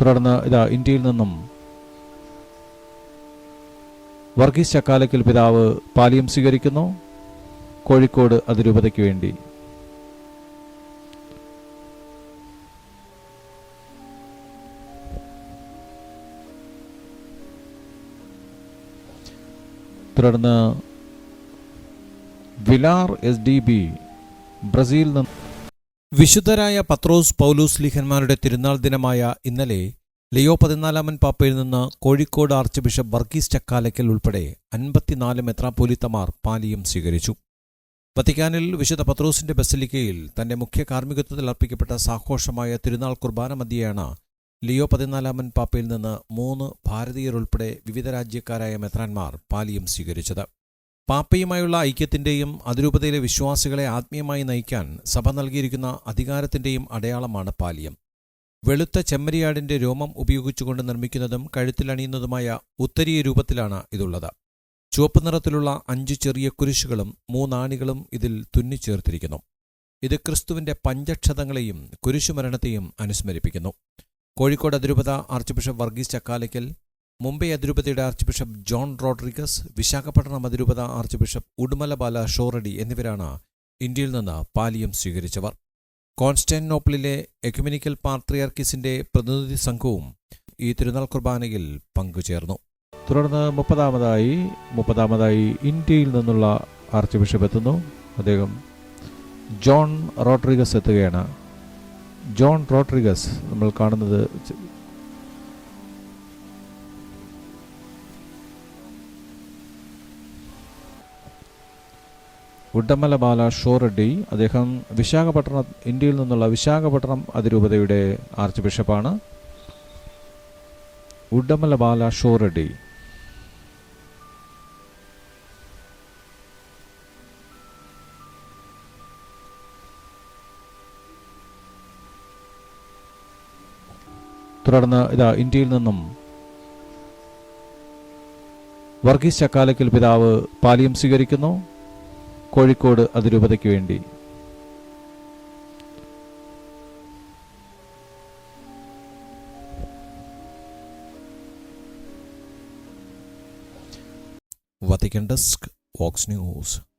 തുടർന്ന് ഇതാ ഇന്ത്യയിൽ നിന്നും വർഗീസ് ചക്കാലയ്ക്കൽ പിതാവ് പാലിയം സ്വീകരിക്കുന്നു. കോഴിക്കോട് അതിരൂപതയ്ക്ക് വേണ്ടി. തുടർന്ന് വിലാർ എസ് ഡി ബി ബ്രസീലിൽ നിന്ന് വിശുദ്ധരായ പത്രോസ് പൗലൂസ് ലീഹന്മാരുടെ തിരുനാൾ ദിനമായ ഇന്നലെ ലിയോ പതിനാലാമൻ പാപ്പയിൽ നിന്ന് കോഴിക്കോട് ആർച്ച് ബിഷപ്പ് വർഗീസ് ചക്കാലയ്ക്കൽ ഉൾപ്പെടെ അൻപത്തിനാല് മെത്രാപ്പോലിത്തമാർ പാലിയും സ്വീകരിച്ചു. വത്തിക്കാനിൽ വിശുദ്ധ പത്രോസിന്റെ ബസലിക്കയിൽ തന്റെ മുഖ്യ കാർമ്മികത്വത്തിൽ അർപ്പിക്കപ്പെട്ട സാഘോഷമായ തിരുനാൾ കുർബാന മധ്യയാണ് ലിയോ പതിനാലാമൻ പാപ്പയിൽ നിന്ന് മൂന്ന് ഭാരതീയരുൾപ്പെടെ വിവിധ രാജ്യക്കാരായ മെത്രാന്മാർ പാലിയും സ്വീകരിച്ചത്. പാപ്പയുമായുള്ള ഐക്യത്തിന്റെയും അതിരൂപതയിലെ വിശ്വാസികളെ ആത്മീയമായി നയിക്കാൻ സഭ നൽകിയിരിക്കുന്ന അധികാരത്തിന്റെയും അടയാളമാണ് പാലിയം. വെളുത്ത ചെമ്മരിയാടിന്റെ രോമം ഉപയോഗിച്ചുകൊണ്ട് നിർമ്മിക്കുന്നതും കഴുത്തിലണിയുന്നതുമായ ഉത്തരീയ രൂപത്തിലാണ് ഇതുള്ളത്. ചുവപ്പ് നിറത്തിലുള്ള അഞ്ച് ചെറിയ കുരിശുകളും മൂന്നാണികളും ഇതിൽ തുന്നിച്ചേർത്തിരിക്കുന്നു. ഇത് ക്രിസ്തുവിന്റെ പഞ്ചക്ഷതങ്ങളെയും കുരിശുമരണത്തെയും അനുസ്മരിപ്പിക്കുന്നു. കോഴിക്കോട് അതിരൂപത ആർച്ച് ബിഷപ്പ് വർഗീസ് ചക്കാലയ്ക്കൽ മുംബൈ അതിരൂപതയുടെ archbishop John Rodrigues Visakhapatnam അതിരൂപത ആർച്ച് ബിഷപ്പ് ഉടുമലബാല ഷോറഡി എന്നിവരാണ് ഇന്ത്യയിൽ നിന്ന് പാലിയം സ്വീകരിച്ചവർ. കോൺസ്റ്റാന്റിനോപ്പിളിലെ എക്യുമിനിക്കൽ പാർട്രിയാർക്കിസിന്റെ പ്രതിനിധി സംഘവും ഈ തിരുനാൾ കുർബാനയിൽ പങ്കുചേർന്നു. തുടർന്ന് മുപ്പതാമതായി മുപ്പതാമതായി ഇന്ത്യയിൽ നിന്നുള്ള ആർച്ച് ബിഷപ്പ് എത്തുന്നു. അദ്ദേഹം ജോൺ റോഡ്രിഗസ് എത്തുകയാണ്. ജോൺ റോഡ്രിഗസ് നമ്മൾ കാണുന്നത് ച- ബാല ഷോ റെഡ്ഡി അദ്ദേഹം വിശാഖപട്ടണം ഇന്ത്യയിൽ നിന്നുള്ള വിശാഖപട്ടണം അതിരൂപതയുടെ ആർച്ച് ബിഷപ്പാണ്. ഉഡമല ബാല ഷോ റെഡ്ഡി തുടർന്ന് ഇതാ ഇന്ത്യയിൽ നിന്നും വർഗീസ് ചക്കാലക്കൽ പിതാവ് പാലിയം സ്വീകരിക്കുന്നു. കോഴിക്കോട് അതിരൂപതയ്ക്ക് വേണ്ടി. വത്തിക്കൻ ഡെസ്ക് വോക്സ് ന്യൂസ്